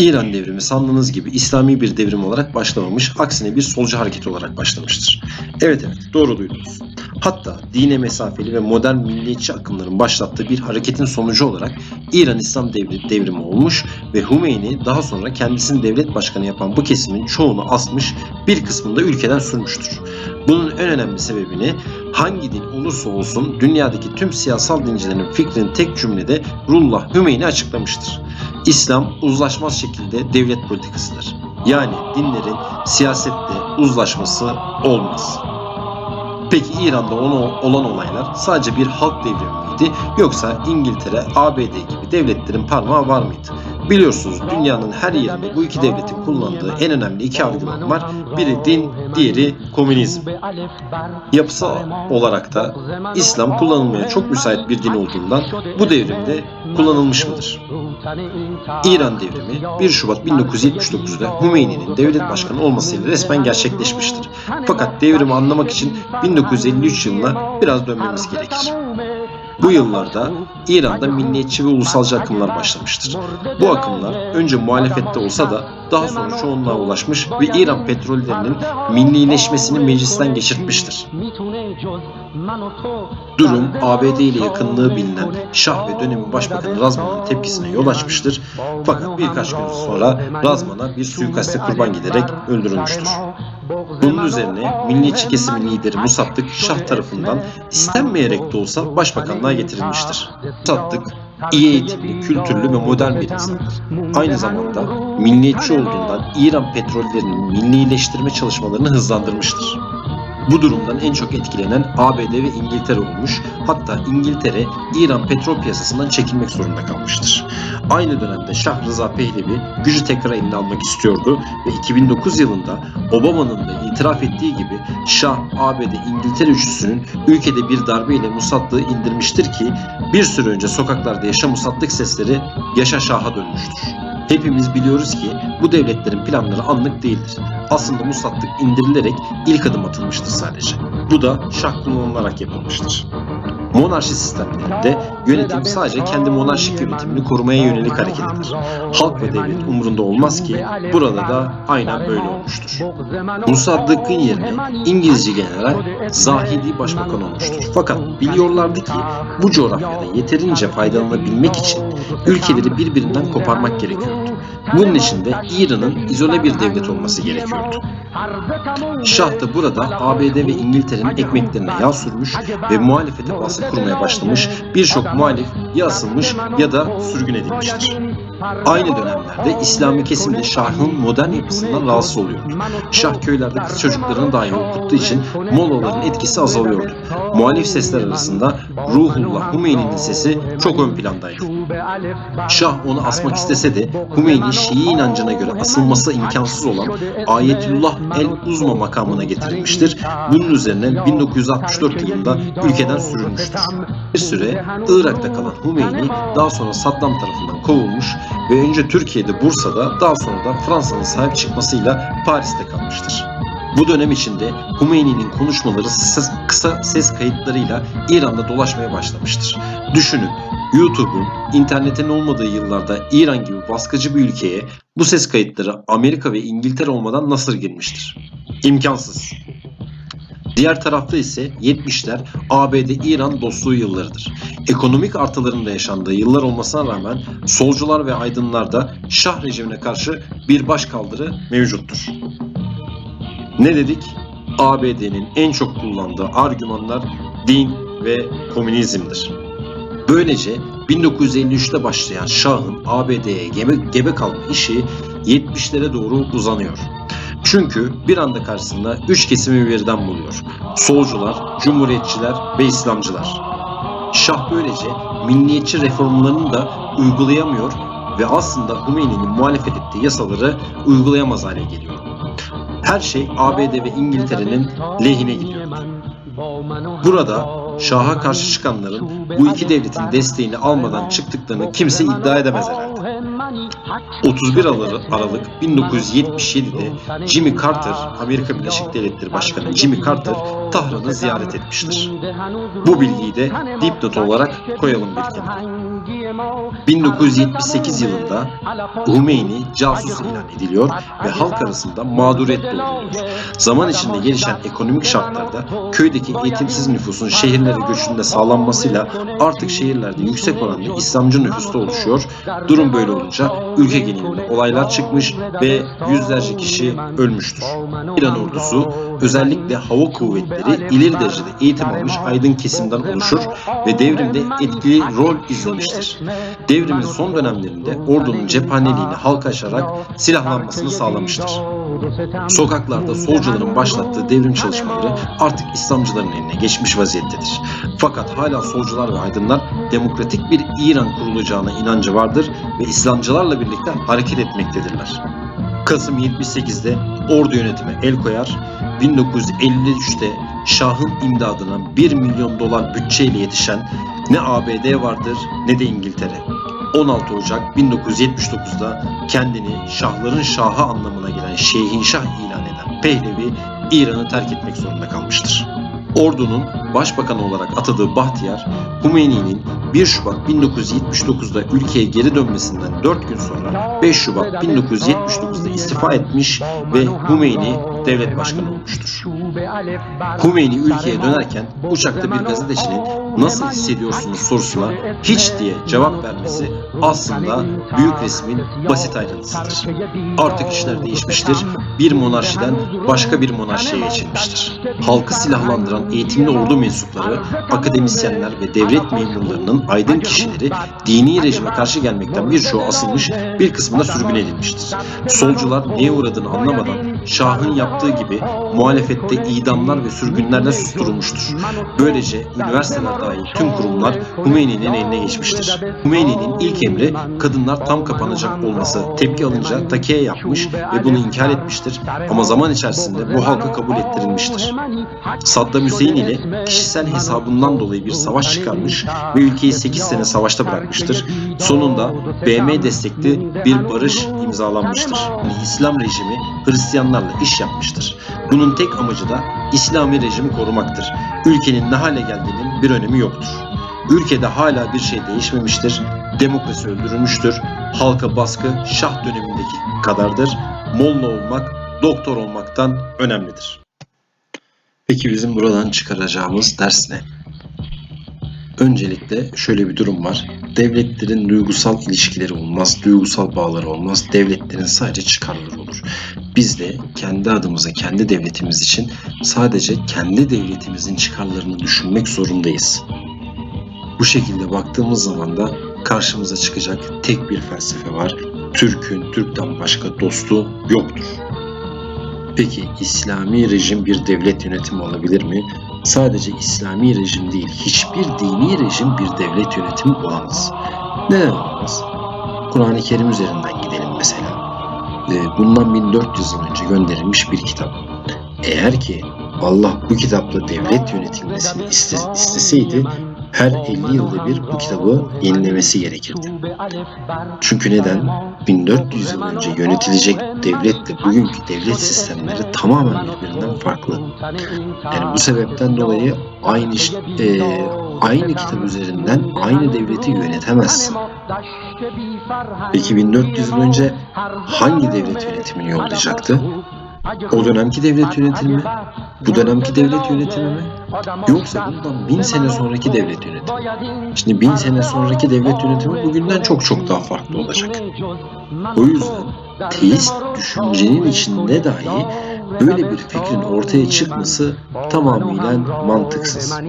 İran devrimi sandığınız gibi İslami bir devrim olarak başlamamış, aksine bir solcu hareket olarak başlamıştır. Evet evet, doğru duydunuz. Hatta dine mesafeli ve modern milliyetçi akımların başlattığı bir hareketin sonucu olarak İran İslam devri, devrimi olmuş ve Hümeyni daha sonra kendisini devlet başkanı yapan bu kesimin çoğunu asmış, bir kısmını da ülkeden sürmüştür. Bunun en önemli sebebini hangi din olursa olsun dünyadaki tüm siyasal dincilerin fikrini tek cümlede Rullah Hümeyni açıklamıştır. İslam uzlaşmaz şekilde devlet politikasıdır. Yani dinlerin siyasette uzlaşması olmaz. Peki İran'da ona olan olaylar sadece bir halk devrimi miydi yoksa İngiltere, ABD gibi devletlerin parmağı var mıydı? Biliyorsunuz dünyanın her yerinde bu iki devletin kullandığı en önemli iki argüman var. Biri din, diğeri komünizm. Yapısal olarak da İslam kullanılmaya çok müsait bir din olduğundan bu devrimde kullanılmış mıdır? İran devrimi 1 Şubat 1979'da Hümeyni'nin devlet başkanı olmasıyla resmen gerçekleşmiştir. Fakat devrimi anlamak için 1953 yılına biraz dönmemiz gerekir. Bu yıllarda İran'da milliyetçi ve ulusalcı akımlar başlamıştır. Bu akımlar önce muhalefette olsa da daha sonra çoğunluğa ulaşmış ve İran petrollerinin millileşmesini meclisten geçirtmiştir. Durum ABD ile yakınlığı bilinen Şah ve dönemin başbakanı Razman'ın tepkisine yol açmıştır. Fakat birkaç gün sonra Razman'a bir suikaste kurban giderek öldürülmüştür. Bunun üzerine milliyetçi kesimin lideri Musaddık Şah tarafından istenmeyerek de olsa başbakanlığa getirilmiştir. Musaddık iyi eğitimli, kültürlü ve modern bir insandır. Aynı zamanda milliyetçi olduğundan İran petrollerinin millileştirme çalışmalarını hızlandırmıştır. Bu durumdan en çok etkilenen ABD ve İngiltere olmuş. Hatta İngiltere İran petrol piyasasından çekilmek zorunda kalmıştır. Aynı dönemde Şah Rıza Pehlevi gücü tekrar eline almak istiyordu ve 2009 yılında Obama'nın da itiraf ettiği gibi Şah, ABD, İngiltere üçlüsünün ülkede bir darbeyle Musaddık'ı indirmiştir ki bir süre önce sokaklarda yaşa Musaddık sesleri yaşa Şah'a dönmüştür. Hepimiz biliyoruz ki bu devletlerin planları anlık değildir. Aslında Musaddık indirilerek ilk adım atılmıştır sadece. Bu da şah kullanılarak yapılmıştır. Monarşi sistemlerinde yönetim sadece kendi monarşik yönetimini korumaya yönelik hareket eder. Halk ve devlet umurunda olmaz ki burada da aynen böyle olmuştur. Musaddık'ın yerine İngilizce general Zahidi başbakan olmuştur. Fakat biliyorlardı ki bu coğrafyada yeterince faydalanabilmek için ülkeleri birbirinden koparmak gerekiyordu. Bunun için de İran'ın izole bir devlet olması gerekiyordu. Şah da burada ABD ve İngiltere'nin ekmeklerine yağ sürmüş ve muhalefete baskı kurmaya başlamış, birçok muhalif ya asılmış ya da sürgün edilmiştir. Aynı dönemlerde İslami kesim de Şah'ın modern yapısından rahatsız oluyordu. Şah köylerde kız çocuklarını dahi okuttuğu için Mollaların etkisi azalıyordu. Muhalif sesler arasında Ruhullah Hümeyni'nin sesi çok ön plandaydı. Şah onu asmak istese de Hümeyni Şii inancına göre asılması imkansız olan Ayetullah el-Uzma makamına getirilmiştir. Bunun üzerine 1964 yılında ülkeden sürülmüştür. Bir süre Irak'ta kalan Hümeyni daha sonra Saddam tarafından kovulmuş ve önce Türkiye'de Bursa'da daha sonra da Fransa'nın sahip çıkmasıyla Paris'te kalmıştır. Bu dönem içinde Hümeyni'nin konuşmaları ses- kısa ses kayıtlarıyla İran'da dolaşmaya başlamıştır. Düşünün, YouTube'un, internetin olmadığı yıllarda İran gibi baskıcı bir ülkeye bu ses kayıtları Amerika ve İngiltere olmadan nasıl girmiştir? İmkansız. Diğer tarafta ise 70'ler ABD-İran dostluğu yıllarıdır. Ekonomik artıların da yaşandığı yıllar olmasına rağmen solcular ve aydınlarda Şah rejimine karşı bir başkaldırı mevcuttur. Ne dedik? ABD'nin en çok kullandığı argümanlar din ve komünizmdir. Böylece 1953'te başlayan Şah'ın ABD'ye gebe, gebe kalma işi 70'lere doğru uzanıyor. Çünkü bir anda karşısında üç kesimi birden buluyor. Solcular, cumhuriyetçiler ve İslamcılar. Şah böylece milliyetçi reformlarını da uygulayamıyor ve aslında Hümeyni'nin muhalefet ettiği yasaları uygulayamaz hale geliyor. Her şey ABD ve İngiltere'nin lehine gidiyor. Burada Şah'a karşı çıkanların bu iki devletin desteğini almadan çıktıklarını kimse iddia edemez herhalde. 31 Aralık, Aralık 1977'de Jimmy Carter, Amerika Birleşik Devletleri Başkanı Jimmy Carter Tahran'ı ziyaret etmiştir. Bu bilgiyi de dipnot olarak koyalım bir kenara. 1978 yılında Hümeyni casus ilan ediliyor ve halk arasında mağduriyet doğuyor. Zaman içinde gelişen ekonomik şartlarda köydeki eğitimsiz nüfusun şehirlere göçünde sağlanmasıyla artık şehirlerde yüksek oranda İslamcı nüfusta oluşuyor. Durum böyle olunca ülke genelinde olaylar çıkmış ve yüzlerce kişi ölmüştür. İran ordusu özellikle hava kuvvetleri ileri derecede eğitim almış aydın kesimden oluşur ve devrimde etkili rol izlemiştir. Devrimin son dönemlerinde ordunun cephaneliğini halka aşarak silahlanmasını sağlamıştır. Sokaklarda solcuların başlattığı devrim çalışmaları artık İslamcıların eline geçmiş vaziyettedir. Fakat hala solcular ve aydınlar demokratik bir İran kurulacağına inancı vardır ve İslamcılarla birlikte hareket etmektedirler. Kasım 78'de ordu yönetimi el koyar, 1953'te Şah'ın imdadına 1 milyon dolar bütçeyle yetişen ne ABD vardır ne de İngiltere. 16 Ocak 1979'da kendini Şahların Şahı anlamına gelen Şeyhin Şah ilan eden Pehlevi İran'ı terk etmek zorunda kalmıştır. Ordunun başbakanı olarak atadığı Bahtiyar, Hümeyni'nin 1 Şubat 1979'da ülkeye geri dönmesinden 4 gün sonra 5 Şubat 1979'da istifa etmiş ve Hümeyni devlet başkanı olmuştur. Hümeyni ülkeye dönerken uçakta bir gazetecinin nasıl hissediyorsunuz sorusuna hiç diye cevap vermesi aslında büyük resmin basit ayrıntısıdır. Artık işler değişmiştir. Bir monarşiden başka bir monarşiye geçilmiştir. Halkı silahlandıran eğitimli ordu mensupları, akademisyenler ve devlet memurlarının aydın kişileri dini rejime karşı gelmekten birçoğu asılmış, bir kısmında sürgün edilmiştir. Solcular neye uğradığını anlamadan Şah'ın yaptığı gibi muhalefette idamlar ve sürgünlerle susturulmuştur. Böylece üniversiteler dahil tüm kurumlar Hümeyni'nin eline geçmiştir. Hümeyni'nin ilk emri kadınlar tam kapanacak olması tepki alınca takiye yapmış ve bunu inkar etmiştir ama zaman içerisinde bu halka kabul ettirilmiştir. Saddam Hüseyin ile kişisel hesabından dolayı bir savaş çıkarmış ve ülkeyi 8 sene savaşta bırakmıştır. Sonunda BM destekli bir barış imzalanmıştır. İslam rejimi Hristiyanlarla iş yapmıştır. Bunun tek amacı da İslami rejimi korumaktır. Ülkenin ne hale geldiğinin bir önemi yoktur. Ülkede hala bir şey değişmemiştir. Demokrasi öldürülmüştür. Halka baskı şah dönemindeki kadardır. Molla olmak, doktor olmaktan önemlidir. Peki bizim buradan çıkaracağımız ders ne? Öncelikle şöyle bir durum var. Devletlerin duygusal ilişkileri olmaz, duygusal bağları olmaz. Devletlerin sadece çıkarları olur. Biz de kendi adımıza, kendi devletimiz için sadece kendi devletimizin çıkarlarını düşünmek zorundayız. Bu şekilde baktığımız zaman da karşımıza çıkacak tek bir felsefe var. Türk'ün Türk'ten başka dostu yoktur. Peki İslami rejim bir devlet yönetimi olabilir mi? Sadece İslami rejim değil, hiçbir dini rejim bir devlet yönetimi olamaz. Neden olamaz? Kur'an-ı Kerim üzerinden gidelim mesela. Ee, Bundan 1400 yıl önce gönderilmiş bir kitap. Eğer ki Allah bu kitapla devlet yönetilmesini iste- isteseydi her 50 yılda bir bu kitabı yenilemesi gerekirdi. Çünkü neden? 1400 yıl önce yönetilecek devletle bugünkü devlet sistemleri tamamen birbirinden farklı. Yani bu sebepten dolayı aynı e, aynı kitap üzerinden aynı devleti yönetemezsin. Peki 1400 yıl önce hangi devlet yönetimini yollayacaktı? O dönemki devlet yönetimi mi? Bu dönemki devlet yönetimi mi? Yoksa bundan bin sene sonraki devlet yönetimi. Şimdi bin sene sonraki devlet yönetimi bugünden çok çok daha farklı olacak. O yüzden teist düşüncenin içinde dahi böyle bir fikrin ortaya çıkması tamamıyla mantıksız.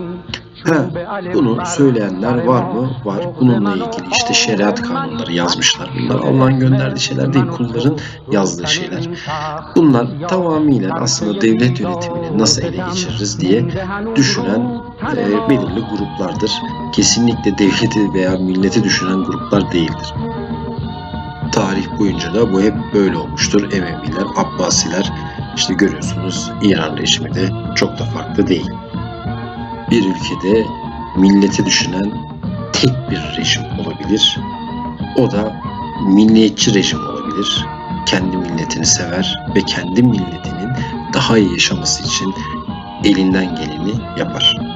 Ha, bunu söyleyenler var mı? Var. Bununla ilgili işte şeriat kanunları yazmışlar. Bunlar Allah'ın gönderdiği şeyler değil, kulların yazdığı şeyler. Bunlar tamamıyla aslında devlet yönetimini nasıl ele geçiririz diye düşünen e, belirli gruplardır. Kesinlikle devleti veya milleti düşünen gruplar değildir. Tarih boyunca da bu hep böyle olmuştur. Emeviler, Abbasiler, işte görüyorsunuz İran rejimi de çok da farklı değil. Bir ülkede milleti düşünen tek bir rejim olabilir. O da milliyetçi rejim olabilir. Kendi milletini sever ve kendi milletinin daha iyi yaşaması için elinden geleni yapar.